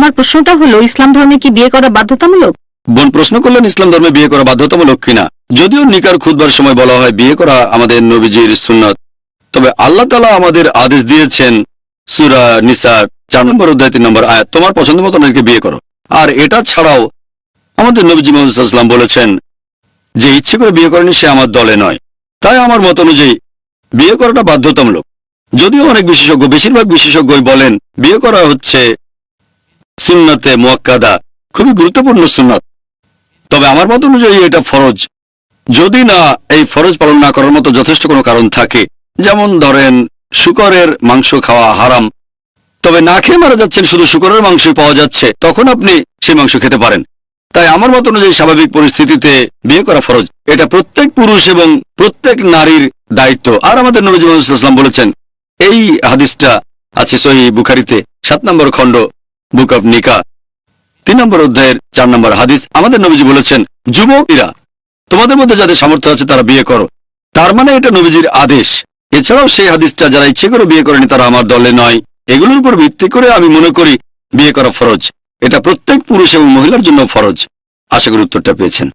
আমার প্রশ্নটা হলো, ইসলাম ধর্মে কি বিয়ে করা বাধ্যতামূলক? বোন প্রশ্ন করলেন, ইসলাম ধর্মে বিয়ে করা বাধ্যতামূলক কিনা? যদিও নিকার খুদবার সময় বলা হয় বিয়ে করা আমাদের নবীজির সুন্নত। তবে আল্লাহ তালা আমাদের আদেশ দিয়েছেন, সুরা নিসার, চার নম্বর অধ্যায়, তিন নম্বর আয়াত, তোমার পছন্দ মতো নারীকে বিয়ে করো। আর এটা ছাড়াও আমাদের নবীজি মোহাম্মদাম বলেছেন, যে ইচ্ছে করে বিয়ে করেনি সে আমার দলে নয়। তাই আমার মত অনুযায়ী বিয়ে করাটা বাধ্যতামূলক। যদিও অনেক বিশেষজ্ঞ, বেশিরভাগ বিশেষজ্ঞই বলেন, বিয়ে করা হচ্ছে সুন্নতে মোয়াক্কাদা খুবই গুরুত্বপূর্ণ সুন্নত। তবে আমার মত অনুযায়ী এটা ফরজ। যদি না এই ফরজ পালন না করার মতো যথেষ্ট কোনো কারণ থাকে, যেমন ধরেন শুকরের মাংস খাওয়া হারাম, তবে না খেয়ে মারা যাচ্ছেন শুধু শুকরের মাংসই পাওয়া যাচ্ছে, তখন আপনি সেই মাংস খেতে পারেন। তাই আমার মত অনুযায়ী স্বাভাবিক পরিস্থিতিতে বিয়ে করা ফরজ। এটা প্রত্যেক পুরুষ এবং প্রত্যেক নারীর দায়িত্ব। আর আমাদের নবী ইসলাম বলেছেন, এই হাদিসটা আছে সহি বুখারিতে, সাত নম্বর খণ্ড। বুক অব নিকা তিন নম্বর অধ্যায়ের চার নম্বর হাদিস আমাদের নবীজি বলেছেন যুব ইরা তোমাদের মধ্যে যাদের সামর্থ্য আছে তারা বিয়ে করো। তার মানে এটা নবীজির আদেশ। এছাড়াও সেই হাদিসটা যারা ইচ্ছে করে বিয়ে করেনি তারা আমার দলে নয়। এগুলোর উপর ভিত্তি করে আমি মনে করি বিয়ে করা ফরজ। এটা প্রত্যেক পুরুষ এবং মহিলার জন্য ফরজ। আশা করি উত্তরটা পেয়েছেন।